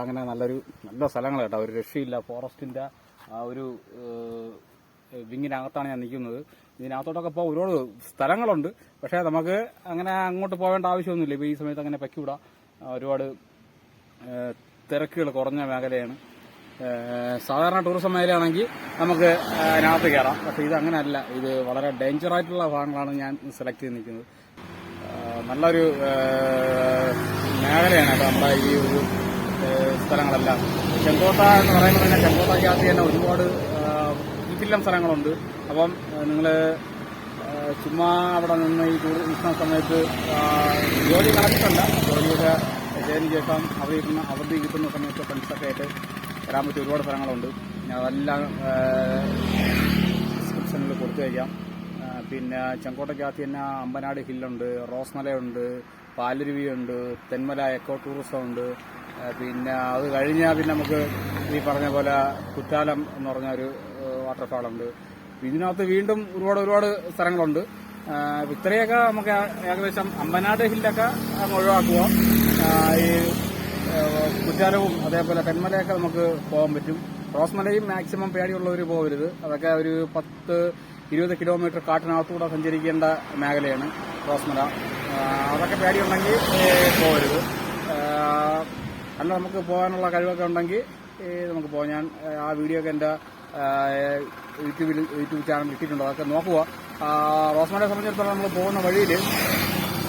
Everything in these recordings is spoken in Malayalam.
അങ്ങനെ നല്ലൊരു നല്ല സ്ഥലങ്ങൾ കേട്ടോ. ഒരു രക്ഷയില്ല. ഫോറസ്റ്റിന്റെ ആ ഒരു വിങ്ങിനകത്താണ് ഞാൻ നിൽക്കുന്നത്. ഇതിനകത്തോട്ടൊക്കെ ഇപ്പോൾ ഒരുപാട് സ്ഥലങ്ങളുണ്ട്. പക്ഷേ നമുക്ക് അങ്ങനെ അങ്ങോട്ട് പോകേണ്ട ആവശ്യമൊന്നുമില്ല. ഇപ്പോൾ ഈ സമയത്ത് അങ്ങനെ പറ്റിവിടാം ആ, ഒരുപാട് തിരക്കുകൾ കുറഞ്ഞ മേഖലയാണ്. സാധാരണ ടൂറിസം മേഖലയാണെങ്കിൽ നമുക്ക് അതിനകത്ത് കയറാം. പക്ഷേ ഇത് അങ്ങനെയല്ല. ഇത് വളരെ ഡേഞ്ചർ ആയിട്ടുള്ള ഭാഗങ്ങളാണ് ഞാൻ സെലക്ട് ചെയ്ത് നിൽക്കുന്നത്. നല്ലൊരു മേഖലയാണ് കേട്ടോ. നമ്മുടെ ഈ ഒരു സ്ഥലങ്ങളെല്ലാം. ചെങ്കോട്ട എന്ന് പറയുമ്പോൾ തന്നെ ചെങ്കോട്ടയ്ക്കകത്ത് തന്നെ ഒരുപാട് കിറ്റില്ലം സ്ഥലങ്ങളുണ്ട്. അപ്പം നിങ്ങൾ ചുമ്മാ അവിടെ നിന്ന് ഈ ടൂറിസം സമയത്ത് ആ, ജോലി നടത്തിയിട്ടല്ല ജോലിയൊക്കെ ചെയ്തതിന് ശേഷം അവധി കിട്ടുന്ന അവധി കിട്ടുന്ന സമയത്ത് ഫ്രണ്ട്സൊക്കെ ആയിട്ട് വരാൻ പറ്റിയ ഒരുപാട് സ്ഥലങ്ങളുണ്ട്. അതെല്ലാം ഡിസ്ക്രിപ്ഷനിൽ കൊടുത്തു വയ്ക്കാം പിന്നെ ചെങ്കോട്ടയ്ക്കകത്ത് തന്നെ അമ്പനാട് ഹില്ലുണ്ട് റോസ്മലയുണ്ട് പാലരുവിയുണ്ട് തെന്മല എക്കോ ടൂറിസം ഉണ്ട് പിന്നെ അത് കഴിഞ്ഞാൽ പിന്നെ നമുക്ക് ഈ പറഞ്ഞ പോലെ കുറ്റാലം എന്ന് പറഞ്ഞ ഒരു വാട്ടർഫാളുണ്ട് ഇതിനകത്ത് വീണ്ടും ഒരുപാട് ഒരുപാട് സ്ഥലങ്ങളുണ്ട്. ഇത്രയൊക്കെ നമുക്ക് ഏകദേശം അമ്പനാട് ഹില്ലൊക്കെ അങ്ങ് ഒഴിവാക്കുക ഈ കുറ്റാലവും അതേപോലെ തെന്മലയൊക്കെ നമുക്ക് പോകാൻ പറ്റും. റോസ്മലയും മാക്സിമം പേടിയുള്ളവർ പോകരുത്. അതൊക്കെ ഒരു പത്ത് ഇരുപത് കിലോമീറ്റർ കാട്ടിനകത്തൂടെ സഞ്ചരിക്കേണ്ട മേഖലയാണ് റോസ്മല അതൊക്കെ പേടിയുണ്ടെങ്കിൽ പോകരുത്. അല്ല നമുക്ക് പോകാനുള്ള കഴിവൊക്കെ ഉണ്ടെങ്കിൽ നമുക്ക് പോകാം. ഞാൻ ആ വീഡിയോ ഒക്കെ എന്റെ യൂട്യൂബിൽ യൂട്യൂബ് ചാനൽ ഇട്ടിട്ടുണ്ട്. അതൊക്കെ നോക്കുക റോസ്മാനെ സംബന്ധിച്ചിടത്തോളം നമ്മൾ പോകുന്ന വഴിയിൽ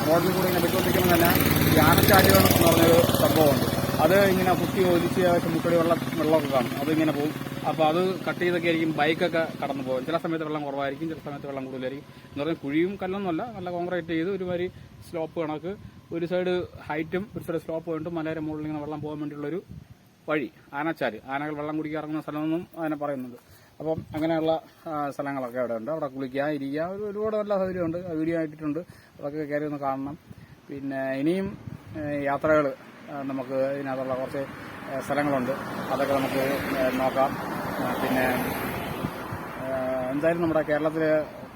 റോഡിൽ കൂടി ഇങ്ങനെ വിട്ടുകൊണ്ടിരിക്കുമ്പോൾ തന്നെ ഈ ആനച്ചാലുകൾ എന്ന് പറഞ്ഞൊരു സംഭവമുണ്ട്. അത് ഇങ്ങനെ കുത്തി ഒലിച്ച് മുക്കടി വെള്ളം വെള്ളമൊക്കെ കാണും. അതിങ്ങനെ പോകും. അപ്പോൾ അത് കട്ട് ചെയ്തൊക്കെ ആയിരിക്കും ബൈക്കൊക്കെ കടന്നു പോകും. ചില സമയത്ത് വെള്ളം കുറവായിരിക്കും ചില സമയത്ത് വെള്ളം കൂടുതലായിരിക്കും. എന്ന് പറഞ്ഞാൽ കുഴിയും കല്ലൊന്നുമല്ല നല്ല കോൺക്രീറ്റ് ചെയ്ത് ഒരുമാതിരി സ്ലോപ്പ് കണക്ക് ഒരു സൈഡ് ഹൈറ്റും ഒരു സൈഡ് സ്ലോപ്പ് പോയിട്ടും മലയുടെ മുകളിൽ ഇങ്ങനെ വെള്ളം പോകാൻ വേണ്ടിയുള്ളൊരു വഴി ആനച്ചാൽ. ആനകൾ വെള്ളം കുടിക്കാൻ ഇറങ്ങുന്ന സ്ഥലമെന്നും അതിനെ പറയുന്നുണ്ട്. അപ്പം അങ്ങനെയുള്ള സ്ഥലങ്ങളൊക്കെ അവിടെ ഉണ്ട്. അവിടെ കുളിക്കുക ഇരിക്കുക ഒരു ഒരുപാട് നല്ല സൗകര്യമുണ്ട്. വീഡിയോ ആയിട്ടുണ്ട് അതൊക്കെ കയറി ഒന്ന് കാണണം. പിന്നെ ഇനിയും യാത്രകൾ നമുക്ക് ഇതിനകത്തുള്ള കുറച്ച് സ്ഥലങ്ങളുണ്ട്. അതൊക്കെ നമുക്ക് നോക്കാം. പിന്നെ എന്തായാലും നമ്മുടെ കേരളത്തിൽ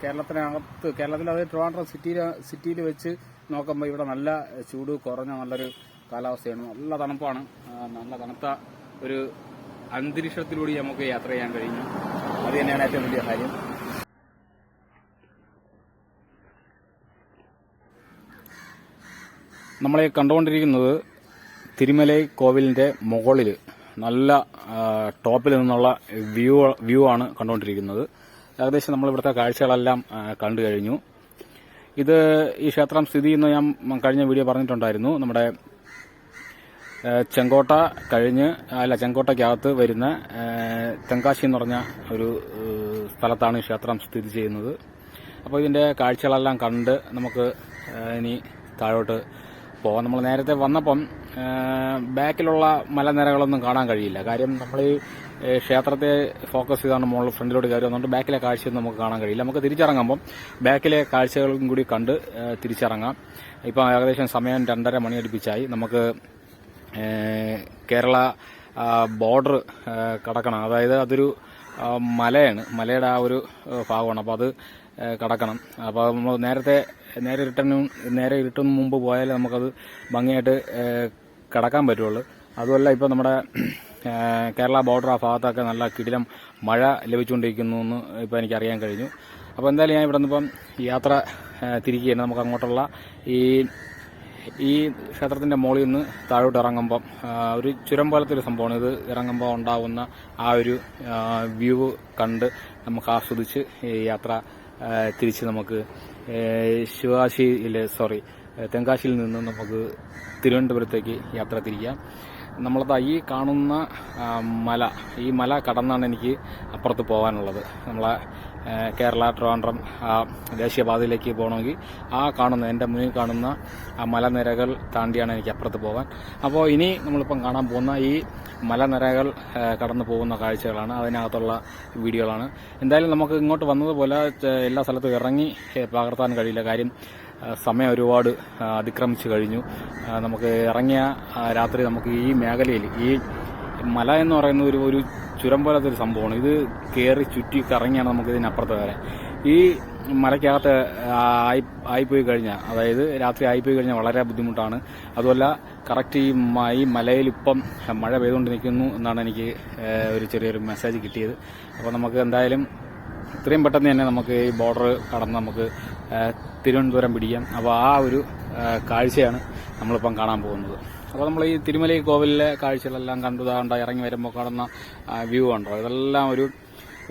കേരളത്തിനകത്ത് കേരളത്തിൽ അത് ട്രിവാൻഡ്രം സിറ്റിയിൽ സിറ്റിയിൽ വെച്ച് നോക്കുമ്പോൾ ഇവിടെ നല്ല ചൂട് കുറഞ്ഞ നല്ലൊരു കാലാവസ്ഥയാണ്. നല്ല തണുപ്പാണ്. നല്ല തണുത്ത ഒരു അന്തരീക്ഷത്തിലൂടെ നമുക്ക് യാത്ര ചെയ്യാൻ കഴിഞ്ഞു. അത് തന്നെയാണ് ഏറ്റവും വലിയ കാര്യം. നമ്മളെ കണ്ടുകൊണ്ടിരിക്കുന്നത് തിരുമലൈ കോവിലിന്റെ മുകളിൽ നല്ല ടോപ്പിൽ നിന്നുള്ള വ്യൂ വ്യൂ ആണ് കണ്ടുകൊണ്ടിരിക്കുന്നത്. ഏകദേശം നമ്മൾ ഇവിടുത്തെ കാഴ്ചകളെല്ലാം കണ്ടു കഴിഞ്ഞു. ഇത് ഈ ക്ഷേത്രം സ്ഥിതി ചെയ്യുന്ന ഞാൻ കഴിഞ്ഞ വീഡിയോ പറഞ്ഞിട്ടുണ്ടായിരുന്നു. നമ്മുടെ ചെങ്കോട്ട കഴിഞ്ഞ് അല്ല ചെങ്കോട്ടയ്ക്കകത്ത് വരുന്ന തെങ്കാശി എന്ന് പറഞ്ഞ ഒരു സ്ഥലത്താണ് ഈ ക്ഷേത്രം സ്ഥിതി ചെയ്യുന്നത്. അപ്പോൾ ഇതിന്റെ കാഴ്ചകളെല്ലാം കണ്ട് നമുക്ക് ഇനി താഴോട്ട് പോകാം നമ്മൾ നേരത്തെ വന്നപ്പം ബാക്കിലുള്ള മലനിരകളൊന്നും കാണാൻ കഴിയില്ല. കാര്യം നമ്മൾ ഈ ക്ഷേത്രത്തെ ഫോക്കസ് ചെയ്താണ് മുകളിൽ ഫ്രണ്ടിലോട്ട് കയറി വന്നുകൊണ്ട് ബാക്കിലെ കാഴ്ചയൊന്നും നമുക്ക് കാണാൻ കഴിയില്ല. നമുക്ക് തിരിച്ചിറങ്ങുമ്പം ബാക്കിലെ കാഴ്ചകളും കൂടി കണ്ട് തിരിച്ചിറങ്ങാം. ഇപ്പം ഏകദേശം സമയം രണ്ടര മണി അടുപ്പിച്ചായി നമുക്ക് കേരള ബോർഡർ കടക്കണം. അതായത് അതൊരു മലയാണ്. മലയുടെ ആ ഒരു ഭാഗമാണ്. അപ്പോൾ അത് കടക്കണം. അപ്പോൾ നമ്മൾ നേരത്തെ നേരെ ഇരുട്ടനും നേരെ ഇരുട്ടും മുമ്പ് പോയാൽ നമുക്കത് ഭംഗിയായിട്ട് കടക്കാൻ പറ്റുള്ളൂ. അതുമല്ല ഇപ്പോൾ നമ്മുടെ കേരള ബോർഡർ ആ ഭാഗത്തൊക്കെ നല്ല കിടിലം മഴ ലഭിച്ചുകൊണ്ടിരിക്കുന്നു എന്ന് ഇപ്പോൾ എനിക്ക് അറിയാൻ കഴിഞ്ഞു. അപ്പോൾ എന്തായാലും ഞാൻ ഇവിടെ നിന്നിപ്പം യാത്ര തിരിക്കുകയാണ്. നമുക്ക് അങ്ങോട്ടുള്ള ഈ ഈ ക്ഷേത്രത്തിന്റെ മുകളിൽ നിന്ന് താഴോട്ട് ഇറങ്ങുമ്പം ഒരു ചുരം പോലത്തെ ഒരു സംഭവമാണ്. ഇത് ഇറങ്ങുമ്പോൾ ഉണ്ടാകുന്ന ആ ഒരു വ്യൂ കണ്ട് നമുക്ക് ആസ്വദിച്ച് യാത്ര തിരിച്ച് നമുക്ക് ഏ, ശിവകാശിയിലെ സോറി തെങ്കാശിയിൽ നിന്ന് നമുക്ക് തിരുവനന്തപുരത്തേക്ക് യാത്ര തിരിക്കാം. നമ്മളത് ഈ കാണുന്ന മല ഈ മല കടന്നാണ് എനിക്ക് അപ്പുറത്ത് പോകാനുള്ളത് നമ്മളെ കേരള ട്രിവാൻഡ്രം ദേശീയപാതയിലേക്ക് പോകണമെങ്കിൽ ആ കാണുന്ന എന്റെ മുന്നിൽ കാണുന്ന ആ മലനിരകൾ താണ്ടിയാണ് എനിക്ക് അപ്പുറത്ത് പോകാൻ അപ്പോൾ ഇനി നമ്മളിപ്പം കാണാൻ പോകുന്ന ഈ മലനിരകൾ കടന്നു പോകുന്ന കാഴ്ചകളാണ്. അതിനകത്തുള്ള വീഡിയോകളാണ്. എന്തായാലും നമുക്ക് ഇങ്ങോട്ട് വന്നതുപോലെ എല്ലാ സ്ഥലത്തും ഇറങ്ങി പകർത്താൻ കഴിയില്ല. കാര്യം സമയം ഒരുപാട് അതിക്രമിച്ചു കഴിഞ്ഞു. നമുക്ക് ഇറങ്ങിയ രാത്രി നമുക്ക് ഈ മേഖലയിൽ ഈ മല എന്ന് പറയുന്ന ഒരു ഒരു ചുരം പോലത്തെ ഒരു സംഭവമാണ്. ഇത് കയറി ചുറ്റി കറങ്ങിയാണ് നമുക്ക് ഇതിനപ്പുറത്ത് വരാൻ ഈ മലയ്ക്കകത്ത് ആയി ആയിപ്പോയി കഴിഞ്ഞാൽ അതായത് രാത്രി ആയിപ്പോയി കഴിഞ്ഞാൽ വളരെ ബുദ്ധിമുട്ടാണ്. അതുമല്ല കറക്റ്റ് ഈ ഈ മലയിൽ ഇപ്പം മഴ പെയ്തുകൊണ്ട് നിൽക്കുന്നു എന്നാണ് എനിക്ക് ഒരു ചെറിയൊരു മെസ്സേജ് കിട്ടിയത്. അപ്പോൾ നമുക്ക് എന്തായാലും ഇത്രയും പെട്ടെന്ന് തന്നെ നമുക്ക് ഈ ബോർഡർ കടന്ന് നമുക്ക് തിരുവനന്തപുരം പിടിക്കാം. അപ്പോൾ ആ ഒരു കാഴ്ചയാണ് നമ്മളിപ്പം കാണാൻ പോകുന്നത്. അപ്പോൾ നമ്മൾ ഈ തിരുമലൈ കോവിലിലെ കാഴ്ചകളെല്ലാം കണ്ടു താണ്ട ഇറങ്ങി വരുമ്പോൾ കാണുന്ന വ്യൂ ഉണ്ടോ ഇതെല്ലാം ഒരു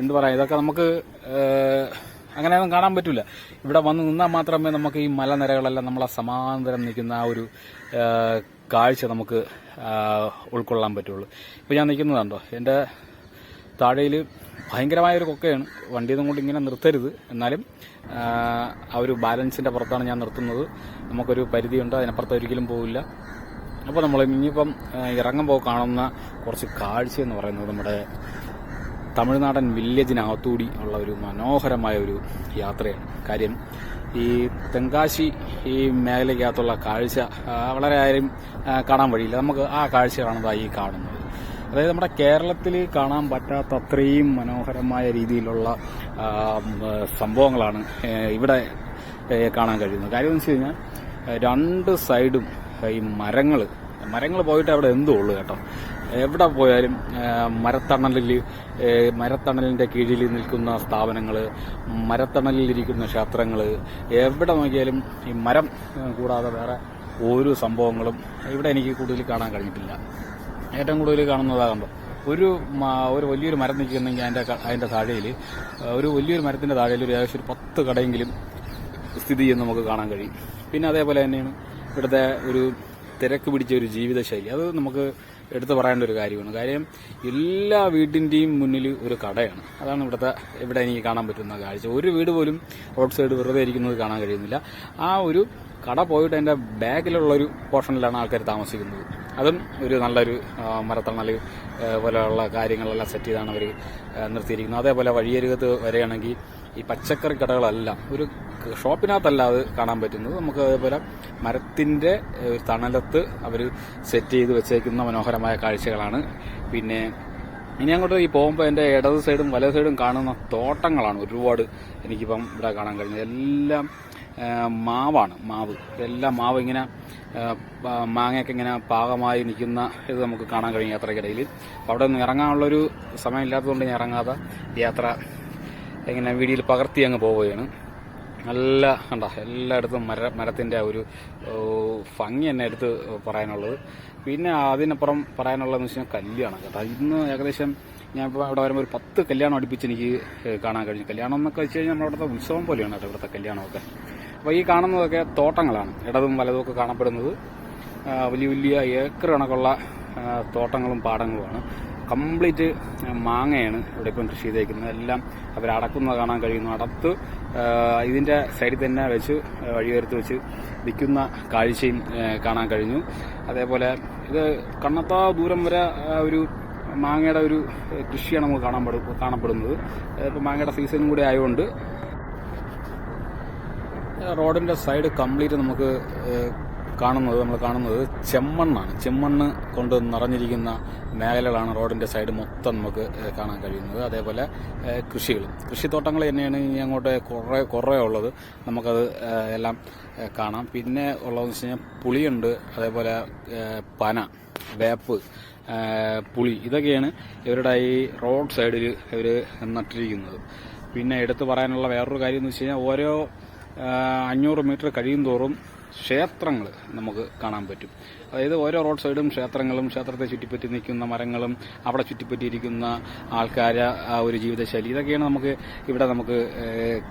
എന്ത് പറയാം ഇതൊക്കെ നമുക്ക് അങ്ങനെയൊന്നും കാണാൻ പറ്റില്ല ഇവിടെ വന്ന് നിന്നാൽ മാത്രമേ നമുക്ക് ഈ മലനിരകളെല്ലാം നമ്മളെ സമാന്തരം നിൽക്കുന്ന ആ ഒരു കാഴ്ച നമുക്ക് ഉൾക്കൊള്ളാൻ പറ്റുള്ളൂ. ഇപ്പോൾ ഞാൻ നിൽക്കുന്നതുണ്ടോ എന്റെ താഴെയിൽ ഭയങ്കരമായ ഒരു കൊക്കയാണ് വണ്ടിയൊന്നും കൊണ്ട് ഇങ്ങനെ നിർത്തരുത്. എന്നാലും ആ, ഒരു ബാലൻസിന്റെ പുറത്താണ് ഞാൻ നിർത്തുന്നത്. നമുക്കൊരു പരിധിയുണ്ട് അതിനപ്പുറത്ത് ഒരിക്കലും പോവില്ല. അപ്പോൾ നമ്മൾ ഇനിയിപ്പം ഇറങ്ങുമ്പോൾ കാണുന്ന കുറച്ച് കാഴ്ച എന്ന് പറയുന്നത് നമ്മുടെ തമിഴ്നാടൻ വില്ലേജിനകത്തൂടി ഉള്ള ഒരു മനോഹരമായ ഒരു യാത്രയാണ്. കാര്യം ഈ തെങ്കാശി ഈ മേഖലയ്ക്കകത്തുള്ള കാഴ്ച വളരെ ആരും കാണാൻ വഴിയില്ല. നമുക്ക് ആ കാഴ്ച കാണുന്നതായി കാണുന്നു അതായത് നമ്മുടെ കേരളത്തിൽ കാണാൻ പറ്റാത്ത അത്രയും മനോഹരമായ രീതിയിലുള്ള സംഭവങ്ങളാണ് ഇവിടെ കാണാൻ കഴിയുന്നത്. കാര്യം എന്ന് വെച്ച് കഴിഞ്ഞാൽ രണ്ട് സൈഡും ഈ മരങ്ങൾ മരങ്ങൾ പോയിട്ട് അവിടെ എന്തോ ഉള്ളു കേട്ടോ. എവിടെ പോയാലും മരത്തണലിൽ മരത്തണലിന്റെ കീഴിൽ നിൽക്കുന്ന സ്ഥാപനങ്ങൾ മരത്തണലിൽ ഇരിക്കുന്ന ക്ഷേത്രങ്ങൾ എവിടെ നോക്കിയാലും ഈ മരം കൂടാതെ വേറെ ഒരു സംഭവങ്ങളും ഇവിടെ എനിക്ക് കൂടുതൽ കാണാൻ കഴിഞ്ഞിട്ടില്ല. ഏറ്റവും കൂടുതൽ കാണുന്നതാകുമ്പോൾ ഒരു ഒരു വലിയൊരു മരം നിൽക്കുന്നെങ്കിൽ അതിന്റെ അതിന്റെ താഴെയിൽ ഒരു വലിയൊരു മരത്തിന്റെ താഴെയിൽ ഒരു ഏകദേശം ഒരു പത്ത് കടയെങ്കിലും സ്ഥിതി ചെയ്യുന്ന നമുക്ക് കാണാൻ കഴിയും. പിന്നെ അതേപോലെ തന്നെയാണ് ഇവിടുത്തെ ഒരു തിരക്ക് പിടിച്ച ഒരു ജീവിതശൈലി. അത് നമുക്ക് എടുത്തു പറയേണ്ട ഒരു കാര്യമാണ്. കാര്യം എല്ലാ വീടിന്റെയും മുന്നിൽ ഒരു കടയാണ്. അതാണ് ഇവിടുത്തെ ഇവിടെ എനിക്ക് കാണാൻ പറ്റുന്ന കാഴ്ച. ഒരു വീട് പോലും റോഡ് സൈഡ് വെറുതെ ഇരിക്കുന്നത് കാണാൻ കഴിയുന്നില്ല. ആ ഒരു കട പോയിട്ട് അതിന്റെ ബാക്കിലുള്ളൊരു പോർഷനിലാണ് ആൾക്കാർ താമസിക്കുന്നത്. അതും ഒരു നല്ലൊരു മരത്തണൽ പോലെയുള്ള കാര്യങ്ങളെല്ലാം സെറ്റ് ചെയ്താണ് അവർ നിർത്തിയിരിക്കുന്നത്. അതേപോലെ വഴിയരികത്ത് വരികയാണെങ്കിൽ ഈ പച്ചക്കറി കടകളല്ല ഒരു ഷോപ്പിനകത്തല്ല അത് കാണാൻ പറ്റുന്നത്. നമുക്ക് അതേപോലെ മരത്തിന്റെ ഏഹ്, തണലത്ത് അവർ സെറ്റ് ചെയ്ത് വെച്ചേക്കുന്ന മനോഹരമായ കാഴ്ചകളാണ്. പിന്നെ ഇനി അങ്ങോട്ട് ഈ പോകുമ്പോൾ എന്റെ ഇടത് സൈഡും വലത് സൈഡും കാണുന്ന തോട്ടങ്ങളാണ് ഒരുപാട് എനിക്കിപ്പം ഇവിടെ കാണാൻ കഴിഞ്ഞത്. എല്ലാം മാവാണ് മാവ്. എല്ലാം മാവ് ഇങ്ങനെ മാങ്ങയൊക്കെ ഇങ്ങനെ പാകമായി നിൽക്കുന്ന ഇത് നമുക്ക് കാണാൻ കഴിയും യാത്രയ്ക്കിടയിൽ അപ്പോൾ അവിടെ നിന്ന് ഇറങ്ങാനുള്ളൊരു സമയമില്ലാത്തതുകൊണ്ട് ഞാൻ ഇറങ്ങാതെ യാത്ര ഇങ്ങനെ വീഡിയോയിൽ പകർത്തി അങ്ങ് പോവുകയാണ്. നല്ല കണ്ട എല്ലായിടത്തും മര മരത്തിന്റെ ഒരു ഭംഗി തന്നെ എടുത്ത് പറയാനുള്ളത്. പിന്നെ അതിനപ്പുറം പറയാനുള്ളതെന്ന് വെച്ചാൽ കല്യാണം കേട്ടോ. ഇന്ന് ഏകദേശം ഞാൻ ഇപ്പോൾ അവിടെ വരുമ്പോൾ ഒരു പത്ത് കല്യാണം അടുപ്പിച്ച് എനിക്ക് കാണാൻ കഴിഞ്ഞു. കല്യാണം എന്നൊക്കെ വെച്ച് കഴിഞ്ഞാൽ നമ്മുടെ അവിടുത്തെ ഉത്സവം പോലെയാണ് കേട്ടോ ഇവിടുത്തെ കല്യാണമൊക്കെ. അപ്പോൾ ഈ കാണുന്നതൊക്കെ തോട്ടങ്ങളാണ്. ഇടതും വലതും ഒക്കെ കാണപ്പെടുന്നത്. വലിയ വലിയ ഏക്കർ കണക്കുള്ള തോട്ടങ്ങളും പാടങ്ങളുമാണ്. കംപ്ലീറ്റ് മാങ്ങയാണ് ഇവിടെ ഇപ്പം കൃഷി ചെയ്തേക്കുന്നത്. എല്ലാം അവരടക്കുന്നത് കാണാൻ കഴിയുന്നു അടത്ത് ആ, ഇതിന്റെ സൈഡിൽ തന്നെ വെച്ച് വഴിയോരത്ത് വെച്ച് വിൽക്കുന്ന കാഴ്ചയും കാണാൻ കഴിഞ്ഞു. അതേപോലെ ഇത് കണ്ണത്താ ദൂരം വരെ ഒരു മാങ്ങയുടെ ഒരു കൃഷിയാണ് നമുക്ക് കാണാൻ പെടു- കാണപ്പെടുന്നത്. ഇപ്പം മാങ്ങയുടെ സീസണും കൂടി ആയതുകൊണ്ട് റോഡിന്റെ സൈഡ് കംപ്ലീറ്റ് നമുക്ക് കാണുന്നത് നമ്മൾ കാണുന്നത് ചെമ്മണ്ണാണ്. ചെമ്മണ്ണ് കൊണ്ട് നിറഞ്ഞിരിക്കുന്ന മേഖലകളാണ് റോഡിന്റെ സൈഡ് മൊത്തം നമുക്ക് കാണാൻ കഴിയുന്നത്. അതേപോലെ കൃഷികൾ കൃഷിത്തോട്ടങ്ങൾ തന്നെയാണ് ഇനി അങ്ങോട്ട് കുറേ കുറേ ഉള്ളത്. നമുക്കത് എല്ലാം കാണാം. പിന്നെ ഉള്ളതെന്ന് വെച്ച് കഴിഞ്ഞാൽ പുളിയുണ്ട്. അതേപോലെ പന വേപ്പ് പുളി. ഇതൊക്കെയാണ് ഇവരുടെ ഈ റോഡ് സൈഡിൽ ഇവർ നട്ടിരിക്കുന്നത്. പിന്നെ എടുത്തു പറയാനുള്ള വേറൊരു കാര്യം എന്ന് വെച്ച് കഴിഞ്ഞാൽ ഓരോ അഞ്ഞൂറ് മീറ്റർ കഴിയും തോറും ക്ഷേത്രങ്ങൾ നമുക്ക് കാണാൻ പറ്റും. അതായത് ഓരോ റോഡ് സൈഡും ക്ഷേത്രങ്ങളും ക്ഷേത്രത്തെ ചുറ്റിപ്പറ്റി നിൽക്കുന്ന മരങ്ങളും അവിടെ ചുറ്റിപ്പറ്റിയിരിക്കുന്ന ആൾക്കാർ ആ ഒരു ജീവിതശൈലി ഇതൊക്കെയാണ് നമുക്ക് ഇവിടെ നമുക്ക്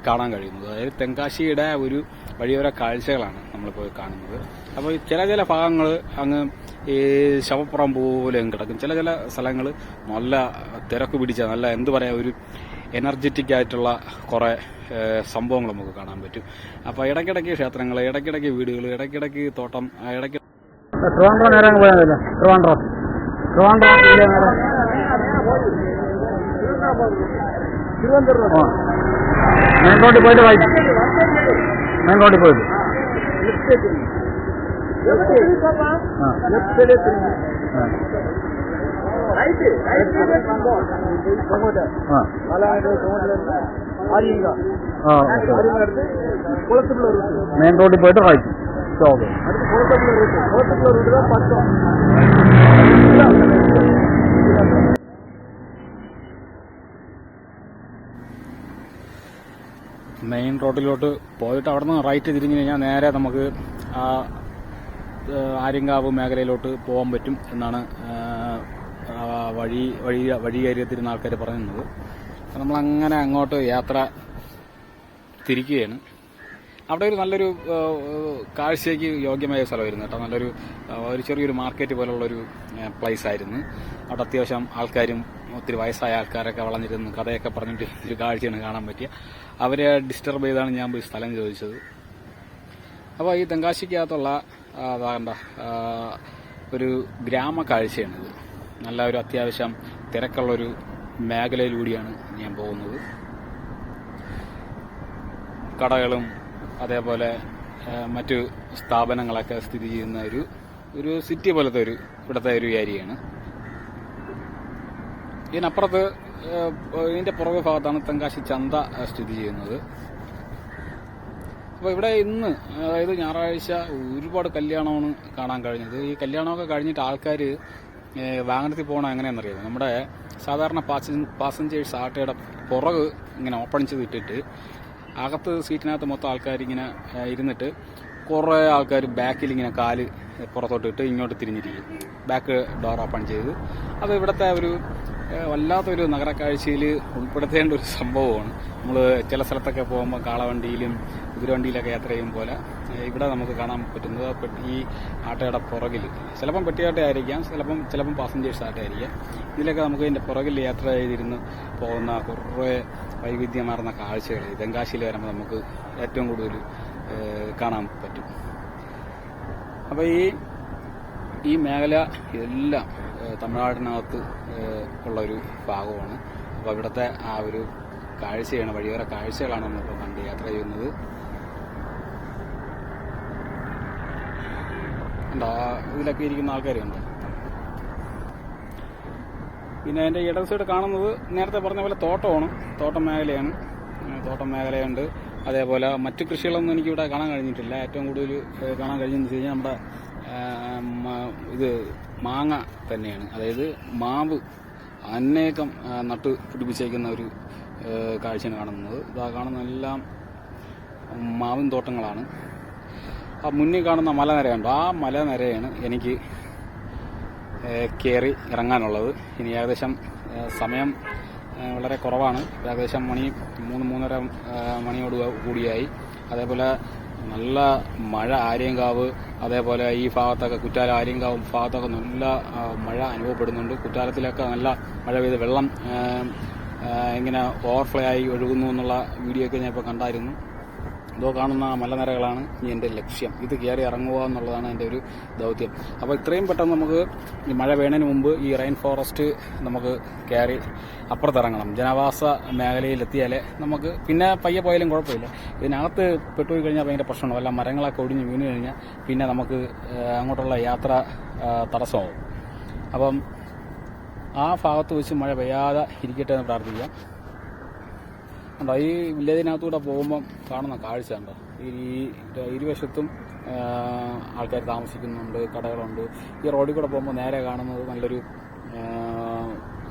കാണാൻ കഴിയുന്നത്. അതായത് തെങ്കാശിയുടെ ഒരു വഴിയോര കാഴ്ചകളാണ് നമ്മളിപ്പോൾ കാണുന്നത്. അപ്പോൾ ചില ചില ഭാഗങ്ങൾ അങ്ങ് ഈ ശവപ്പുറം പോലെ കിടക്കും. ചില ചില സ്ഥലങ്ങൾ നല്ല തിരക്ക് പിടിച്ച നല്ല എന്ത് പറയാ ഒരു എനർജറ്റിക് ആയിട്ടുള്ള കുറേ സംഭവങ്ങൾ നമുക്ക് കാണാൻ പറ്റും. അപ്പോൾ ഇടയ്ക്കിടയ്ക്ക് ക്ഷേത്രങ്ങൾ ഇടയ്ക്കിടയ്ക്ക് വീടുകൾ ഇടയ്ക്കിടയ്ക്ക് തോട്ടം ഇടയ്ക്ക് Yeah. നേരെ റോഡിൽ പോയിട്ട് പോയിട്ട്. റോഡിൽ പോയിട്ട് റൈറ്റ് ഓക്കെ മെയിൻ റോഡിലോട്ട് പോയിട്ട് അവിടെ നിന്ന് റൈറ്റ് തിരിഞ്ഞു കഴിഞ്ഞാൽ നേരെ നമുക്ക് ആര്യങ്കാവ് മേഖലയിലോട്ട് പോകാൻ പറ്റും എന്നാണ് ആ വഴി വഴി കയറിയത്തിരുന്ന ആൾക്കാർ പറയുന്നത്. നമ്മളങ്ങനെ അങ്ങോട്ട് യാത്ര തിരിക്കുകയാണ്. അവിടെ ഒരു നല്ലൊരു കാഴ്ചയ്ക്ക് യോഗ്യമായ സ്ഥലമായിരുന്നു കേട്ടോ. നല്ലൊരു ഒരു ചെറിയൊരു മാർക്കറ്റ് പോലുള്ളൊരു പ്ലേസ് ആയിരുന്നു. അവിടെ അത്യാവശ്യം ആൾക്കാരും ഒത്തിരി വയസ്സായ ആൾക്കാരൊക്കെ വളഞ്ഞിരുന്നു കഥയൊക്കെ പറഞ്ഞിട്ട് ഒരു കാഴ്ചയാണ് കാണാൻ പറ്റിയ. അവരെ ഡിസ്റ്റർബ് ചെയ്താണ് ഞാൻ പോയി സ്ഥലം ചോദിച്ചത്. അപ്പോൾ ഈ തെങ്കാശിക്കകത്തുള്ള അതാകണ്ട അതാ കണ്ട ഒരു ഗ്രാമ കാഴ്ചയാണിത്. നല്ല ഒരു അത്യാവശ്യം തിരക്കുള്ളൊരു മേഖലയിലൂടെയാണ് ഞാൻ പോകുന്നത്. കടകളും അതേപോലെ മറ്റു സ്ഥാപനങ്ങളൊക്കെ സ്ഥിതി ചെയ്യുന്ന ഒരു ഒരു സിറ്റി പോലത്തെ ഒരു ഇവിടുത്തെ ഒരു ഏരിയയാണ് ഇതിനപ്പുറത്ത് ഇതിന്റെ പുറകെ ഭാഗത്താണ് തെങ്കാശി ചന്ത സ്ഥിതി ചെയ്യുന്നത്. അപ്പോൾ ഇവിടെ ഇന്ന് അതായത് ഞായറാഴ്ച ഒരുപാട് കല്യാണമാണ് കാണാൻ കഴിഞ്ഞത്. ഈ കല്യാണമൊക്കെ കഴിഞ്ഞിട്ട് ആൾക്കാർ വാഹനത്തിൽ പോകണം എങ്ങനെയാണെന്നറിയാം നമ്മുടെ സാധാരണ പാസഞ്ചേഴ്സ് ആട്ടയുടെ പുറക് ഇങ്ങനെ ഓപ്പൺ ചെയ്തിട്ടിട്ട് അകത്ത് സീറ്റിനകത്ത് മൊത്തം ആൾക്കാർ ഇങ്ങനെ ഇരുന്നിട്ട് കുറേ ആൾക്കാർ ബാക്കിൽ ഇങ്ങനെ കാൽ പുറത്തോട്ട് പുറത്തോട്ടിട്ട് ഇങ്ങോട്ട് തിരിഞ്ഞിരിക്കും. ബാക്ക് ഡോർ ഓപ്പൺ ചെയ്ത്. അത് ഇവിടുത്തെ ഒരു വല്ലാത്തൊരു നഗരക്കാഴ്ചയിൽ ഉൾപ്പെടുത്തേണ്ട ഒരു സംഭവമാണ്. നമ്മൾ ചില സ്ഥലത്തൊക്കെ പോകുമ്പോൾ കാളവണ്ടിയിലും കുതിരവണ്ടിയിലൊക്കെ യാത്ര ചെയ്യും പോലെ ഇവിടെ നമുക്ക് കാണാൻ പറ്റുന്നത് ഈ ആട്ടയുടെ പുറകിൽ ചിലപ്പം പെട്ടിയാട്ട ആയിരിക്കാം ചിലപ്പം ചിലപ്പം പാസഞ്ചേഴ്സ് ആയിട്ടായിരിക്കാം ഇതിലൊക്കെ നമുക്ക് ഇതിന്റെ പുറകിൽ യാത്ര ചെയ്തിരുന്ന് പോകുന്ന കുറേ വൈവിധ്യമാർന്ന കാഴ്ചകൾ തെങ്കാശിയിൽ വരുമ്പോൾ നമുക്ക് ഏറ്റവും കൂടുതൽ കാണാൻ പറ്റും. അപ്പോൾ ഈ ഈ മേഖല എല്ലാം തമിഴ്നാടിനകത്ത് ഉള്ള ഒരു ഭാഗമാണ്. അപ്പോൾ അവിടുത്തെ ആ ഒരു കാഴ്ചയാണ് വഴിയോര കാഴ്ചകളാണ് നമ്മളിപ്പോൾ കണ്ട് യാത്ര ചെയ്യുന്നത്. ഉണ്ടോ ഇതിലൊക്കെ ഇരിക്കുന്ന ആൾക്കാരുണ്ടോ? പിന്നെ അതിന്റെ ഇടത് സൈഡ് കാണുന്നത് നേരത്തെ പറഞ്ഞ പോലെ തോട്ടമാണ് തോട്ടം മേഖലയാണ്. തോട്ടം മേഖലയുണ്ട്. അതേപോലെ മറ്റു കൃഷികളൊന്നും എനിക്കിവിടെ കാണാൻ കഴിഞ്ഞിട്ടില്ല. ഏറ്റവും കൂടുതൽ കാണാൻ കഴിഞ്ഞെന്ന് വെച്ച് കഴിഞ്ഞാൽ നമ്മുടെ ഇത് മാങ്ങ തന്നെയാണ്. അതായത് മാവ് അനേകം നട്ട് പിടിപ്പിച്ചേക്കുന്ന ഒരു കാഴ്ചയാണ് കാണുന്നത്. ഇതാ കാണുന്ന എല്ലാം മാവിൻ തോട്ടങ്ങളാണ്. ആ മുന്നിൽ കാണുന്ന മലനിരയുണ്ട്. ആ മലനിരയാണ് എനിക്ക് കയറി ഇറങ്ങാനുള്ളത്. ഇനി ഏകദേശം സമയം വളരെ കുറവാണ്. ഏകദേശം മണി മൂന്ന് മൂന്നര മണിയോട് കൂടിയായി. അതേപോലെ നല്ല മഴ ആര്യങ്കാവ് അതേപോലെ ഈ ഭാഗത്തൊക്കെ കുറ്റാല ആര്യങ്കാവ് ഭാഗത്തൊക്കെ നല്ല മഴ അനുഭവപ്പെടുന്നുണ്ട്. കുറ്റാലത്തിലൊക്കെ നല്ല മഴ പെയ്ത് വെള്ളം ഇങ്ങനെ ഓവർഫ്ലോ ആയി ഒഴുകുന്നു എന്നുള്ള വീഡിയോ ഒക്കെ ഞാൻ ഇപ്പോൾ കണ്ടായിരുന്നു. ഇതോ കാണുന്ന മലനിരകളാണ് ഇനി എന്റെ ലക്ഷ്യം. ഇത് കയറി ഇറങ്ങുക എന്നുള്ളതാണ് എന്റെ ഒരു ദൗത്യം. അപ്പോൾ ഇത്രയും പെട്ടെന്ന് നമുക്ക് ഈ മഴ വേണതിന് മുമ്പ് ഈ റെയിൻ ഫോറസ്റ്റ് നമുക്ക് കയറി അപ്പുറത്തിറങ്ങണം. ജനവാസ മേഖലയിലെത്തിയാലേ നമുക്ക് പിന്നെ പയ്യെ പോയാലും കുഴപ്പമില്ല. ഇതിനകത്ത് പെട്ടുപോയി കഴിഞ്ഞാൽ ഭയങ്കര പ്രശ്നമാണ്. വല്ല മരങ്ങളൊക്കെ ഒടിഞ്ഞ് വീണ് കഴിഞ്ഞാൽ പിന്നെ നമുക്ക് അങ്ങോട്ടുള്ള യാത്ര തടസ്സമാവും. അപ്പം ആ ഭാഗത്ത് വെച്ച് മഴ പെയ്യാതെ ഇരിക്കട്ടെ എന്ന് പ്രാർത്ഥിക്കാം. ഉണ്ടോ? ഈ വില്ലേജിനകത്തൂടെ പോകുമ്പം കാണുന്ന കാഴ്ച ഉണ്ടോ? ഈ ഇരുവശത്തും ആൾക്കാർ താമസിക്കുന്നുണ്ട് കടകളുണ്ട്. ഈ റോഡിൽ കൂടെ പോകുമ്പോൾ നേരെ കാണുന്നത് നല്ലൊരു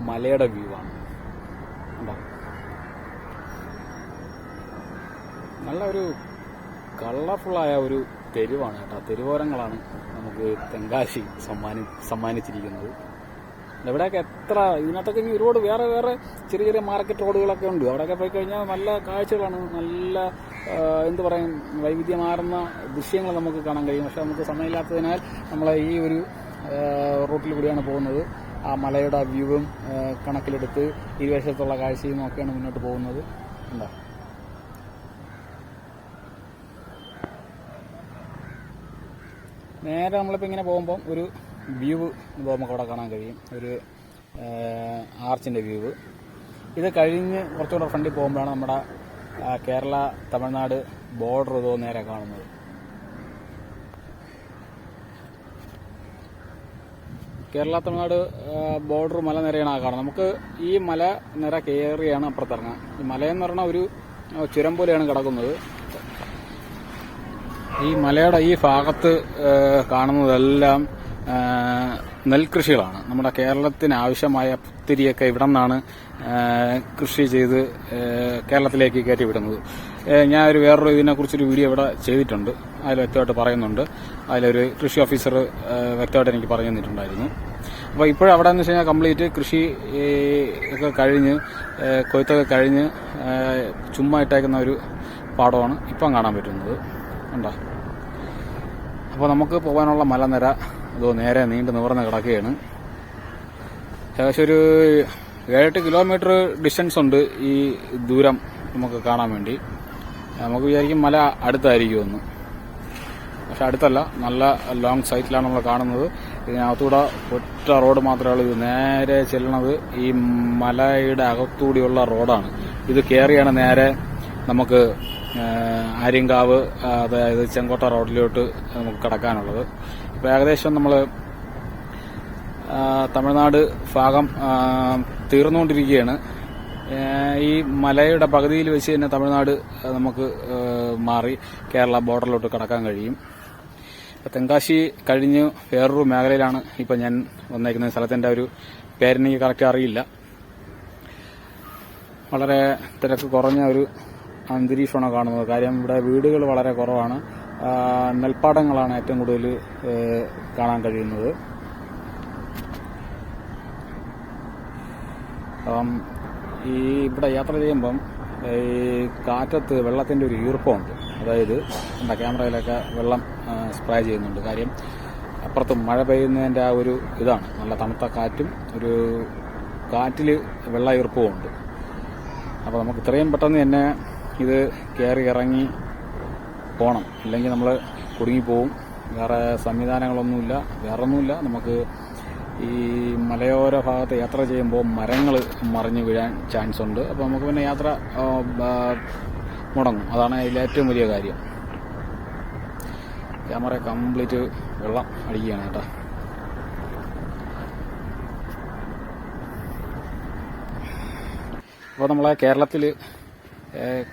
മലയുടെ വ്യൂ ആണ്. ഉണ്ടോ? നല്ല ഒരു കളർഫുള്ളായ ഒരു തെരുവാണ് കേട്ടോ. തെരുവോരങ്ങളാണ് നമുക്ക് തെങ്കാശി സമ്മാനി സമ്മാനിച്ചിരിക്കുന്നത്. ഇവിടെയൊക്കെ എത്ര ഇതിനകത്തൊക്കെ ഇനി ഒരുപാട് വേറെ വേറെ ചെറിയ ചെറിയ മാർക്കറ്റ് റോഡുകളൊക്കെ ഉണ്ട്. അവിടെയൊക്കെ പോയി കഴിഞ്ഞാൽ നല്ല കാഴ്ചകളാണ് നല്ല എന്ത് പറയും വൈവിധ്യമാർന്ന ദൃശ്യങ്ങൾ നമുക്ക് കാണാൻ കഴിയും. പക്ഷെ നമുക്ക് സമയമില്ലാത്തതിനാൽ നമ്മൾ ഈ ഒരു റൂട്ടിൽ കൂടിയാണ് പോകുന്നത്. ആ മലയുടെ വ്യൂവും കണക്കിലെടുത്ത് ഇരുവശത്തുള്ള കാഴ്ചയും ഒക്കെയാണ് മുന്നോട്ട് പോകുന്നത്. ഉണ്ടോ നേരെ നമ്മളിപ്പോൾ ഇങ്ങനെ പോകുമ്പം ഒരു വ്യൂ നമുക്ക് അവിടെ കാണാൻ കഴിയും. ഒരു ആർച്ചിന്റെ വ്യൂ. ഇത് കഴിഞ്ഞ് കുറച്ചുകൂടെ ഫ്രണ്ടിൽ പോകുമ്പോഴാണ് നമ്മുടെ കേരള തമിഴ്നാട് ബോർഡർ ഇതോ നേരെ കാണുന്നത്. കേരള തമിഴ്നാട് ബോർഡർ മലനിരയാണ് ആ കാണുന്നത്. നമുക്ക് ഈ മല നിര കയറിയാണ് അപ്പുറത്തിറങ്ങുക ഈ മലയെന്ന് പറഞ്ഞാൽ ഒരു ചുരം പോലെയാണ് കിടക്കുന്നത്. ഈ മലയുടെ ഈ ഭാഗത്ത് കാണുന്നതെല്ലാം നെൽകൃഷികളാണ്. നമ്മുടെ കേരളത്തിന് ആവശ്യമായ പുത്തിരിയൊക്കെ ഇവിടെ നിന്നാണ് കൃഷി ചെയ്ത് കേരളത്തിലേക്ക് കയറ്റി വിടുന്നത്. ഞാൻ ഒരു വേറൊരു ഇതിനെക്കുറിച്ചൊരു വീഡിയോ ഇവിടെ ചെയ്തിട്ടുണ്ട്. അതിൽ വ്യക്തമായിട്ട് പറയുന്നുണ്ട്. അതിലൊരു കൃഷി ഓഫീസർ വ്യക്തമായിട്ട് എനിക്ക് പറഞ്ഞു തന്നിട്ടുണ്ടായിരുന്നു. അപ്പോൾ ഇപ്പോഴും അവിടെ എന്ന് വെച്ച് കഴിഞ്ഞാൽ കംപ്ലീറ്റ് കൃഷി ഒക്കെ കഴിഞ്ഞ് കൊയ്ത്തൊക്കെ കഴിഞ്ഞ് ചുമ്മാ ഇട്ടേക്കുന്ന ഒരു പാടമാണ് ഇപ്പം കാണാൻ പറ്റുന്നത്. ഉണ്ടോ അപ്പോൾ നമുക്ക് പോകാനുള്ള മലനിര അതോ നേരെ നീണ്ടു നിവർന്ന് കിടക്കുകയാണ്. ഏകദേശം ഒരു ഏഴെട്ട് കിലോമീറ്റർ ഡിസ്റ്റൻസ് ഉണ്ട് ഈ ദൂരം നമുക്ക് കാണാൻ വേണ്ടി. നമുക്ക് വിചാരിക്കും മല അടുത്തായിരിക്കുമെന്ന്. പക്ഷെ അടുത്തല്ല നല്ല ലോങ് സൈറ്റിലാണ് നമ്മൾ കാണുന്നത്. ഇതിനകത്തൂടെ ഒറ്റ റോഡ് മാത്രമേ ഉള്ളൂ. ഇത് നേരെ ചെല്ലണത് ഈ മലയുടെ അകത്തൂടിയുള്ള റോഡാണ് ഇത് കയറിയാണ് നേരെ നമുക്ക് ആര്യങ്കാവ് അതായത് ചെങ്കോട്ട റോഡിലോട്ട് നമുക്ക് കടക്കാനുള്ളത്. ഇപ്പൊ ഏകദേശം നമ്മൾ തമിഴ്നാട് ഭാഗം തീർന്നുകൊണ്ടിരിക്കുകയാണ്. ഈ മലയുടെ പകുതിയിൽ വെച്ച് തന്നെ തമിഴ്നാട് നമുക്ക് മാറി കേരള ബോർഡറിലോട്ട് കടക്കാൻ കഴിയും. തെങ്കാശി കഴിഞ്ഞ് വേറൊരു മേഖലയിലാണ് ഇപ്പം ഞാൻ വന്നേക്കുന്ന സ്ഥലത്തിന്റെ ഒരു പേരെനിക്ക് കറക്റ്റ് അറിയില്ല. വളരെ തിരക്ക് കുറഞ്ഞ ഒരു അന്തരീക്ഷമാണ് കാണുന്നത്. കാര്യം ഇവിടെ വീടുകൾ വളരെ കുറവാണ്. നെൽപ്പാടങ്ങളാണ് ഏറ്റവും കൂടുതൽ കാണാൻ കഴിയുന്നത്. ഈ ഇവിടെ യാത്ര ചെയ്യുമ്പം ഈ കാറ്റത്ത് വെള്ളത്തിന്റെ ഒരു ഈർപ്പമുണ്ട്. അതായത് എന്റെ ക്യാമറയിലൊക്കെ വെള്ളം സ്പ്രേ ചെയ്യുന്നുണ്ട്. കാര്യം അപ്പുറത്ത് മഴ പെയ്യുന്നതിന്റെ ആ ഒരു ഇതാണ്. നല്ല തണുത്ത കാറ്റും ഒരു കാറ്റിൽ വെള്ള ഈർപ്പവും ഉണ്ട് അപ്പോൾ നമുക്ക് ഇത്രയും പെട്ടെന്ന് തന്നെ ഇത് കയറി ഇറങ്ങി പോകണം ഇല്ലെങ്കിൽ നമ്മൾ കുടുങ്ങിപ്പോവും. വേറെ സംവിധാനങ്ങളൊന്നുമില്ല. വേറെ ഒന്നുമില്ല നമുക്ക് ഈ മലയോര ഭാഗത്ത് യാത്ര ചെയ്യുമ്പോൾ മരങ്ങൾ മറിഞ്ഞു വീഴാൻ ചാൻസ് ഉണ്ട് അപ്പോൾ നമുക്ക് പിന്നെ യാത്ര മുടങ്ങും. അതാണ് അതിൽ ഏറ്റവും വലിയ കാര്യം. ക്യാമറ കംപ്ലീറ്റ് വെള്ളം അടിക്കുകയാണ് കേട്ടോ. അപ്പോൾ നമ്മളെ കേരളത്തിൽ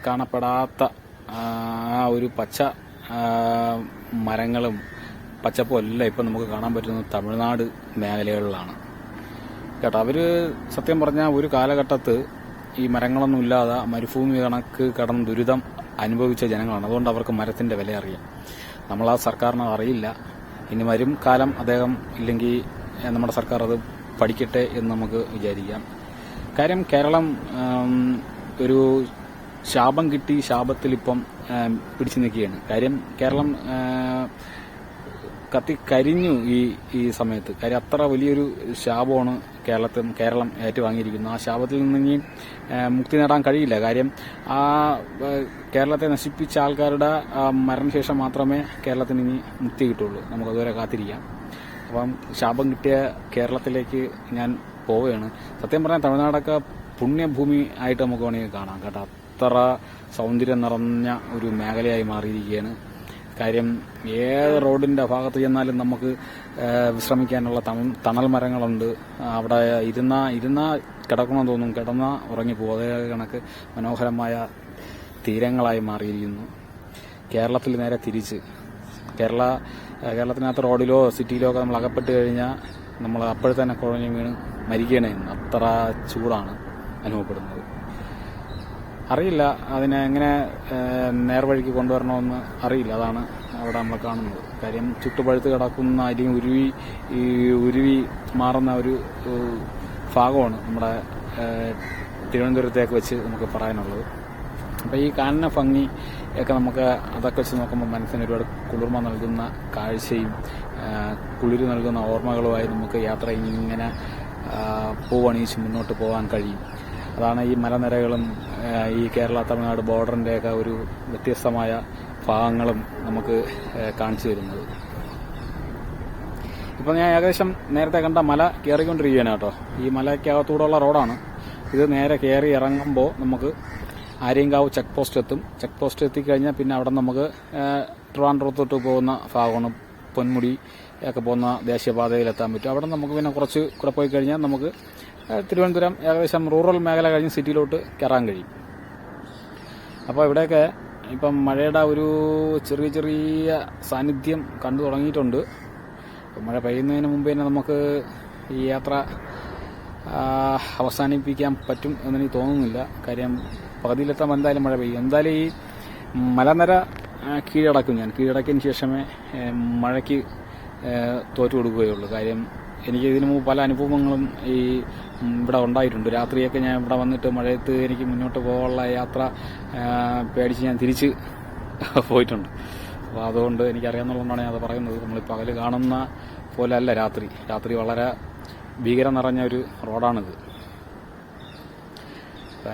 കാണപ്പെടാത്ത ആ ഒരു പച്ച മരങ്ങളും പച്ചപ്പും എല്ലാം ഇപ്പം നമുക്ക് കാണാൻ പറ്റുന്നത് തമിഴ്നാട് മേഖലകളിലാണ്. കേട്ടോ അവർ സത്യം പറഞ്ഞാൽ ഒരു കാലഘട്ടത്ത് ഈ മരങ്ങളൊന്നും ഇല്ലാതെ മരുഭൂമി കണക്ക് കടന്ന് ദുരിതം അനുഭവിച്ച ജനങ്ങളാണ്. അതുകൊണ്ട് അവർക്ക് മരത്തിന്റെ വില അറിയാം. നമ്മൾ ആ സർക്കാരിനെ അറിയില്ല. ഇനി വരും കാലം അദ്ദേഹം ഇല്ലെങ്കിൽ നമ്മുടെ സർക്കാർ അത് പഠിക്കട്ടെ എന്ന് നമുക്ക് വിചാരിക്കാം. കാര്യം കേരളം ഒരു ശാപം കിട്ടി ശാപത്തിൽ ഇപ്പം പിടിച്ചു നിൽക്കുകയാണ്. കാര്യം കേരളം കത്തി കരിഞ്ഞു ഈ ഈ സമയത്ത്. കാര്യം അത്ര വലിയൊരു ശാപമാണ് കേരളത്തിൽ കേരളം ഏറ്റുവാങ്ങിയിരിക്കുന്നത്. ആ ശാപത്തിൽ നിന്ന് ഇനി മുക്തി നേടാൻ കഴിയില്ല. കാര്യം ആ കേരളത്തെ നശിപ്പിച്ച ആൾക്കാരുടെ മരണശേഷം മാത്രമേ കേരളത്തിന് ഇനി മുക്തി കിട്ടുള്ളൂ നമുക്കതുവരെ കാത്തിരിക്കാം. അപ്പം ശാപം കിട്ടിയ കേരളത്തിലേക്ക് ഞാൻ പോവുകയാണ്. സത്യം പറഞ്ഞാൽ തമിഴ്നാടൊക്കെ പുണ്യഭൂമി ആയിട്ട് നമുക്ക് വേണമെങ്കിൽ കാണാം കേട്ടോ. അത്ര സൗന്ദര്യം നിറഞ്ഞ ഒരു മേഖലയായി മാറിയിരിക്കുകയാണ്. കാര്യം ഏത് റോഡിന്റെ ഭാഗത്ത് ചെന്നാലും നമുക്ക് വിശ്രമിക്കാനുള്ള തണൽ മരങ്ങളുണ്ട്. അവിടെ ഇരുന്ന ഇരുന്ന കിടക്കണം തോന്നും കിടന്ന ഉറങ്ങിപ്പോകും അതേ കണക്ക് മനോഹരമായ തീരങ്ങളായി മാറിയിരിക്കുന്നു. കേരളത്തിൽ നേരെ തിരിച്ച്. കേരള കേരളത്തിനകത്ത് റോഡിലോ സിറ്റിയിലോ ഒക്കെ നമ്മൾ അകപ്പെട്ട് കഴിഞ്ഞാൽ നമ്മൾ അപ്പോഴത്തന്നെ കുഴഞ്ഞു വീണ് മരിക്കണേ അത്ര ചൂടാണ് അനുഭവപ്പെടുന്നത്. അറിയില്ല. അതിനെ എങ്ങനെ നേർവഴിക്ക് കൊണ്ടുവരണമെന്ന് അറിയില്ല. അതാണ് അവിടെ നമ്മൾ കാണുന്നത്. കാര്യം ചുട്ടുപഴുത്ത് കിടക്കുന്ന അരി ഉരുവി ഈ ഉരുവി മാറുന്ന ഒരു ഭാഗമാണ് നമ്മുടെ തിരുവനന്തപുരത്തേക്ക് വെച്ച് നമുക്ക് പറയാനുള്ളത്. അപ്പോൾ ഈ കാണുന്ന ഭംഗി ഒക്കെ നമുക്ക് അതൊക്കെ വെച്ച് നോക്കുമ്പോൾ മനസ്സിന് ഒരുപാട് കുളിർമ നൽകുന്ന കാഴ്ചയും കുളിരു നൽകുന്ന ഓർമ്മകളുമായി നമുക്ക് യാത്ര ഇങ്ങനെ പൂവണിയിച്ച് മുന്നോട്ട് പോകാൻ കഴിയും. അതാണ് ഈ മലനിരകളും ഈ കേരള തമിഴ്നാട് ബോർഡറിന്റെയൊക്കെ ഒരു വ്യത്യസ്തമായ ഭാഗങ്ങളും നമുക്ക് കാണിച്ചു തരുന്നത്. ഇപ്പം ഞാൻ ഏകദേശം നേരത്തെ കണ്ട മല കയറിക്കൊണ്ടിരിക്കുകയാണ് കേട്ടോ. ഈ മലയ്ക്കകത്തൂടെയുള്ള റോഡാണ്. ഇത് നേരെ കയറി ഇറങ്ങുമ്പോൾ നമുക്ക് ആര്യങ്കാവ് ചെക്ക് പോസ്റ്റ് എത്തും. ചെക്ക് പോസ്റ്റ് എത്തിക്കഴിഞ്ഞാൽ പിന്നെ അവിടെ നമുക്ക് ട്രിവാൻഡ്രത്തോട്ട് പോകുന്ന ഭാഗമാണ്. പൊന്മുടി ഒക്കെ പോകുന്ന ദേശീയപാതയിലെത്താൻ പറ്റും. അവിടെ നമുക്ക് പിന്നെ കുറച്ച് കൂടെ പോയി കഴിഞ്ഞാൽ നമുക്ക് തിരുവനന്തപുരം ഏകദേശം റൂറൽ മേഖല കഴിഞ്ഞ് സിറ്റിയിലോട്ട് കയറാൻ കഴിയും. അപ്പോൾ ഇവിടെയൊക്കെ ഇപ്പം മഴയുടെ ഒരു ചെറിയ ചെറിയ സാന്നിധ്യം കണ്ടു തുടങ്ങിയിട്ടുണ്ട്. മഴ പെയ്യുന്നതിന് മുമ്പ് തന്നെ നമുക്ക് ഈ യാത്ര അവസാനിപ്പിക്കാൻ പറ്റും എന്നെനിക്ക് തോന്നുന്നില്ല. കാര്യം പകുതിയിലെത്താൻ എന്തായാലും മഴ പെയ്യും. എന്തായാലും ഈ മലനിര കീഴടക്കും ഞാൻ. കീഴടക്കിയതിന് ശേഷമേ മഴയ്ക്ക് തോറ്റു കൊടുക്കുകയുള്ളൂ. കാര്യം എനിക്ക് ഇതിനു മുമ്പ് പല അനുഭവങ്ങളും ഈ ഇവിടെ ഉണ്ടായിട്ടുണ്ട്. രാത്രിയൊക്കെ ഞാൻ ഇവിടെ വന്നിട്ട് മഴയത്ത് എനിക്ക് മുന്നോട്ട് പോകാനുള്ള യാത്ര പേടിച്ച് ഞാൻ തിരിച്ച് പോയിട്ടുണ്ട്. അപ്പോൾ അതുകൊണ്ട് എനിക്കറിയാമെന്നുള്ളതുകൊണ്ടാണ് ഞാൻ അത് പറയുന്നത്. നമ്മൾ പകൽ കാണുന്ന പോലെ അല്ല രാത്രി. രാത്രി വളരെ ഭീകരം നിറഞ്ഞ ഒരു റോഡാണിത്.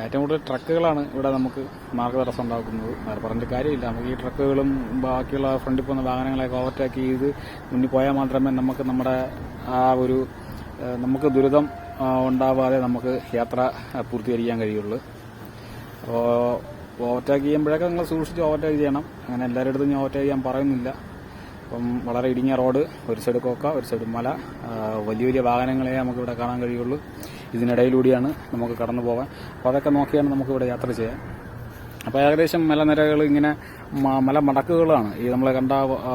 ഏറ്റവും കൂടുതൽ ട്രക്കുകളാണ് ഇവിടെ നമുക്ക് മാർഗതടസ്സം ഉണ്ടാക്കുന്നത് വേറെ പറഞ്ഞിട്ട് കാര്യമില്ല. നമുക്ക് ഈ ട്രക്കുകളും ബാക്കിയുള്ള ഫ്രണ്ടിൽ പോകുന്ന വാഹനങ്ങളെയൊക്കെ ഓവർടേക്ക് ചെയ്ത് മുന്നിൽ പോയാൽ മാത്രമേ നമുക്ക് നമ്മുടെ ആ ഒരു നമുക്ക് ദുരിതം ഉണ്ടാവാതെ നമുക്ക് യാത്ര പൂർത്തീകരിക്കാൻ കഴിയുള്ളൂ. അപ്പോൾ ഓവർടേക്ക് ചെയ്യുമ്പോഴൊക്കെ നിങ്ങൾ സൂക്ഷിച്ച് ഓവർടേക്ക് ചെയ്യണം. അങ്ങനെ എല്ലാവരുടെ അടുത്തും ഞാൻ ഓവർടേക്ക് ചെയ്യാൻ പറയുന്നില്ല. അപ്പം വളരെ ഇടുങ്ങിയ റോഡ് ഒരു സൈഡ് കൊക്ക ഒരു സൈഡ് മല വലിയ വലിയ വാഹനങ്ങളെ നമുക്കിവിടെ കാണാൻ കഴിയുള്ളൂ. ഇതിനിടയിലൂടെയാണ് നമുക്ക് കടന്നു പോകാൻ അപ്പോൾ അതൊക്കെ നോക്കിയാണ് നമുക്കിവിടെ യാത്ര ചെയ്യാം അപ്പോൾ ഏകദേശം മലനിരകൾ ഇങ്ങനെ മ- മലമടക്കുകളാണ് ഈ നമ്മളെ കണ്ട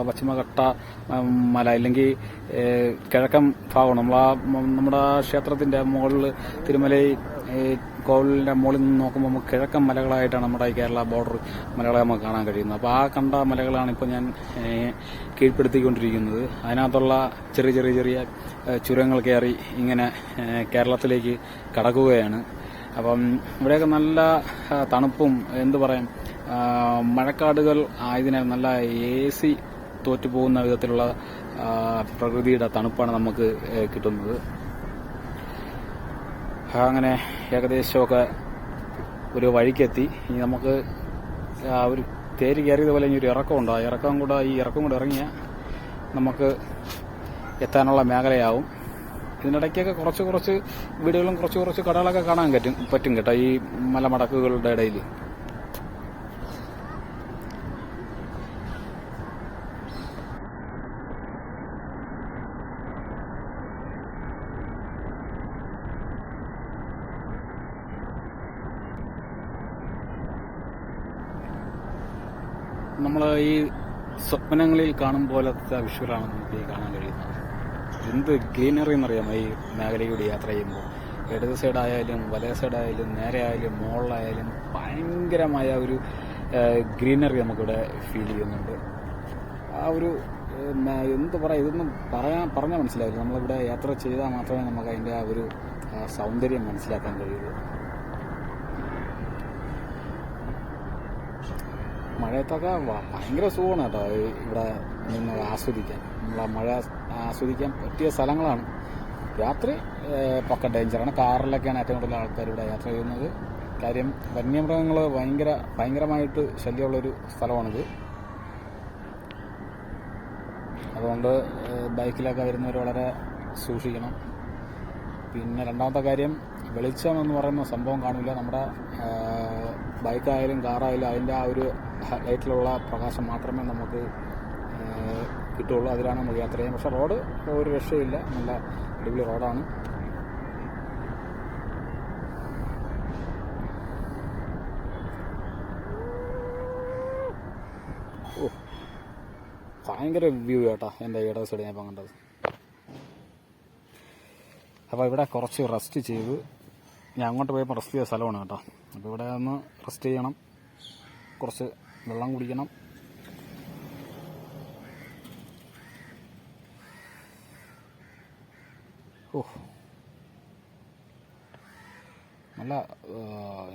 പശ്ചിമഘട്ട മല അല്ലെങ്കിൽ കിഴക്കം കിഴക്കൻ ഭാഗമാണ് നമ്മൾ ആ നമ്മുടെ ക്ഷേത്രത്തിന്റെ മുകളിൽ തിരുമലൈ കോവിലിന്റെ മുകളിൽ നിന്ന് നോക്കുമ്പോൾ നമുക്ക് കിഴക്കൻ മലകളായിട്ടാണ് നമ്മുടെ ഈ കേരള ബോർഡർ മലകളെ നമുക്ക് കാണാൻ കഴിയുന്നത്. അപ്പോൾ ആ കണ്ട മലകളാണ് ഇപ്പോൾ ഞാൻ കീഴ്പ്പെടുത്തിക്കൊണ്ടിരിക്കുന്നത്. അതിനകത്തുള്ള ചെറിയ ചെറിയ ചെറിയ ചുരങ്ങൾ കയറി ഇങ്ങനെ കേരളത്തിലേക്ക് കടക്കുകയാണ്. അപ്പം ഇവിടെയൊക്കെ നല്ല തണുപ്പും എന്തു പറയാം മഴക്കാടുകൾ ആയതിനാൽ നല്ല എ സി തോറ്റുപോകുന്ന വിധത്തിലുള്ള പ്രകൃതിയുടെ തണുപ്പാണ് നമുക്ക് കിട്ടുന്നത്. അങ്ങനെ ഏകദേശമൊക്കെ ഒരു വഴിക്കെത്തി. ഇനി നമുക്ക് ഒരു തേര് കയറിയതുപോലെ ഇനി ഒരു ഇറക്കമുണ്ട് ആ ഇറക്കം കൂടെ ഈ ഇറക്കം കൂടെ ഇറങ്ങിയാൽ നമുക്ക് എത്താനുള്ള മേഖലയാവും. ഇതിനിടയ്ക്കൊക്കെ കുറച്ച് കുറച്ച് വീടുകളും കുറച്ച് കുറച്ച് കടകളൊക്കെ കാണാൻ പറ്റും പറ്റും കേട്ടോ ഈ മലമടക്കുകളുടെ ഇടയിൽ നമ്മൾ ഈ സ്വപ്നങ്ങളിൽ കാണും പോലത്തെ വിഷ്വലാണ് നമുക്ക് ഈ കാണാൻ കഴിയുന്നത് എന്ത് ഗ്രീനറി എന്നറിയാമോ ഈ മേഖലയിലൂടെ യാത്ര ചെയ്യുമ്പോൾ? ഇടത് സൈഡായാലും വലത് സൈഡായാലും നേരെ ആയാലും മുകളിലായാലും ഭയങ്കരമായ ഒരു ഗ്രീനറി നമുക്കിവിടെ ഫീൽ ചെയ്യുന്നുണ്ട്. ആ ഒരു എന്ത് പറയാം ഇതൊന്നും പറയാൻ പറഞ്ഞാൽ മനസ്സിലാവില്ല. നമ്മളിവിടെ യാത്ര ചെയ്താൽ മാത്രമേ നമുക്ക് അതിന്റെ ആ ഒരു സൗന്ദര്യം മനസ്സിലാക്കാൻ കഴിയുള്ളൂ. മഴയത്തൊക്കെ ഭയങ്കര സുഖമാണ് കേട്ടോ. ഇവിടെ നിന്ന് ആസ്വദിക്കാൻ. നമ്മളെ മഴ ആസ്വദിക്കാൻ പറ്റിയ സ്ഥലങ്ങളാണ്. രാത്രി പൊക്ക ഡേഞ്ചറാണ് കാറിലൊക്കെയാണ് ഏറ്റവും കൂടുതൽ ആൾക്കാർ ഇവിടെ യാത്ര ചെയ്യുന്നത്. കാര്യം വന്യമൃഗങ്ങൾ ഭയങ്കര ഭയങ്കരമായിട്ട് ശല്യമുള്ളൊരു സ്ഥലമാണിത്. അതുകൊണ്ട് ബൈക്കിലൊക്കെ വരുന്നവർ വളരെ സൂക്ഷിക്കണം. പിന്നെ രണ്ടാമത്തെ കാര്യം വെളിച്ചം എന്ന് പറയുന്ന സംഭവം കാണില്ല. നമ്മുടെ ബൈക്കായാലും കാറായാലും അതിന്റെ ആ ഒരു ലൈറ്റിലുള്ള പ്രകാശം മാത്രമേ നമുക്ക് കിട്ടുള്ളൂ അതിലാണ് നമ്മൾ യാത്ര ചെയ്യുന്നത്. പക്ഷേ റോഡ് ഒരു രക്ഷയില്ല നല്ല അടിപൊളി റോഡാണ്. ഓ ഭയങ്കര വ്യൂ കേട്ടോ. എന്റെ ഇടത് സൈഡ് ഞാൻ കണ്ടത് അപ്പോൾ ഇവിടെ കുറച്ച് റെസ്റ്റ് ചെയ്ത്. ഞാൻ അങ്ങോട്ട് പോയപ്പോൾ റെസ്റ്റ് ചെയ്ത സ്ഥലമാണ് കേട്ടോ. അപ്പോൾ ഇവിടെ ഒന്ന് റെസ്റ്റ് ചെയ്യണം. കുറച്ച് വെള്ളം കുടിക്കണം. ഓ. നല്ല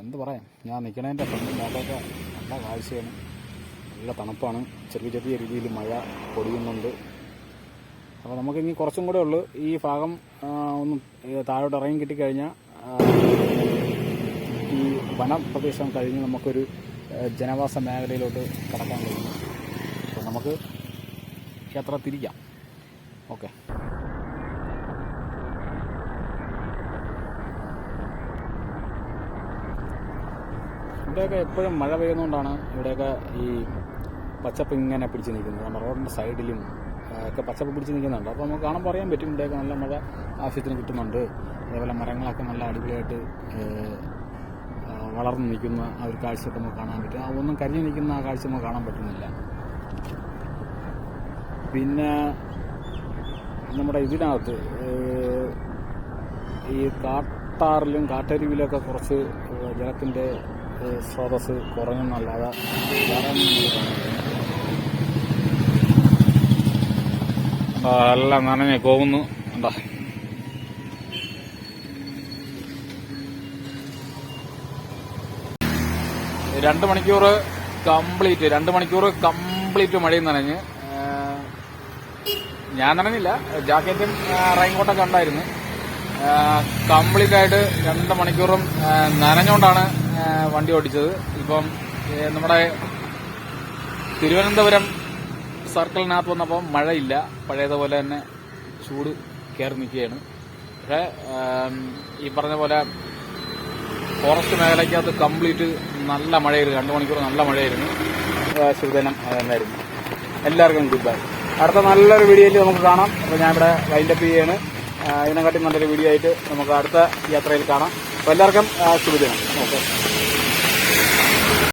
എന്ത് പറയാം ഞാൻ നിൽക്കണതിന്റെ ഫ്രണ്ട് നോക്കൊക്കെ നല്ല കാഴ്ചയാണ്. നല്ല തണുപ്പാണ്. ചെറിയ ചെറിയ രീതിയിൽ മഴ പൊടിയുന്നുണ്ട്. അപ്പോൾ നമുക്കിനി കുറച്ചും കൂടെ ഉള്ളു. ഈ ഭാഗം ഒന്ന് താഴോട്ട് ഇറങ്ങി കിട്ടിക്കഴിഞ്ഞാൽ ഈ വനപ്രദേശം കഴിഞ്ഞ് നമുക്കൊരു ജനവാസ മേഖലയിലോട്ട് കടക്കാൻ കഴിയും അപ്പോൾ നമുക്ക് ക്ഷേത്ര തിരിക്കാം. ഓക്കെ. ഇവിടെയൊക്കെ എപ്പോഴും മഴ പെയ്യുന്നതുകൊണ്ടാണ് ഇവിടെയൊക്കെ ഈ പച്ചപ്പ് ഇങ്ങനെ പിടിച്ച് നിൽക്കുന്നത്. നമ്മുടെ റോഡിന്റെ സൈഡിലും ഒക്കെ പച്ചപ്പ് പിടിച്ച് നിൽക്കുന്നുണ്ട്. അപ്പോൾ നമുക്ക് കാണുമ്പോൾ അറിയാൻ പറ്റും ഇവിടെയൊക്കെ നല്ല മഴ ആവശ്യത്തിന് കിട്ടുന്നുണ്ട്. അതേപോലെ മരങ്ങളൊക്കെ നല്ല അടിപൊളിയായിട്ട് വളർന്ന് നിൽക്കുന്ന ആ ഒരു കാഴ്ചയൊക്കെ നമുക്ക് കാണാൻ പറ്റും. ആ ഒന്നും കരിഞ്ഞു നിൽക്കുന്ന ആ കാഴ്ച നമുക്ക് കാണാൻ പറ്റുന്നില്ല. പിന്നെ നമ്മുടെ ഇതിനകത്ത് ഈ കാട്ടാറിലും കാട്ടരുവിലൊക്കെ കുറച്ച് ജലത്തിന്റെ സ്രോതസ് കുറഞ്ഞെന്നല്ലാതെ എല്ലാം നനഞ്ഞ് പോകുന്നു. എന്താ രണ്ട് മണിക്കൂർ കംപ്ലീറ്റ് രണ്ട് മണിക്കൂർ കംപ്ലീറ്റ് മഴയും നനഞ്ഞ്. ഞാൻ നനഞ്ഞില്ല. ജാക്കറ്റും റെയിൻകോട്ടൊക്കെ ഉണ്ടായിരുന്നു. കംപ്ലീറ്റ് ആയിട്ട് രണ്ട് മണിക്കൂറും നനഞ്ഞുകൊണ്ടാണ് വണ്ടി ഓടിച്ചത്. ഇപ്പം നമ്മുടെ തിരുവനന്തപുരം സർക്കിളിനകത്ത് വന്നപ്പോൾ മഴയില്ല. പഴയതുപോലെ തന്നെ ചൂട് കയറി നിൽക്കുകയാണ്. പക്ഷേ ഈ പറഞ്ഞ പോലെ ഫോറസ്റ്റ് മേഖലയ്ക്കകത്ത് കംപ്ലീറ്റ് നല്ല മഴയായിരുന്നു. രണ്ട് മണിക്കൂർ നല്ല മഴയായിരുന്നു. ശുഭദിനം എന്നായിരുന്നു. എല്ലാവർക്കും ഗുഡ് ബൈ. അടുത്ത നല്ലൊരു വീഡിയോയിൽ നമുക്ക് കാണാം. അപ്പോൾ ഞാൻ ഇവിടെ വൈൻഡപ്പ് ചെയ്യാണ് ഇതിനെക്കാട്ടി നല്ലൊരു വീഡിയോ ആയിട്ട് നമുക്ക് അടുത്ത യാത്രയിൽ കാണാം. അപ്പോൾ എല്ലാവർക്കും ശുഭദിനം. ഓക്കെ.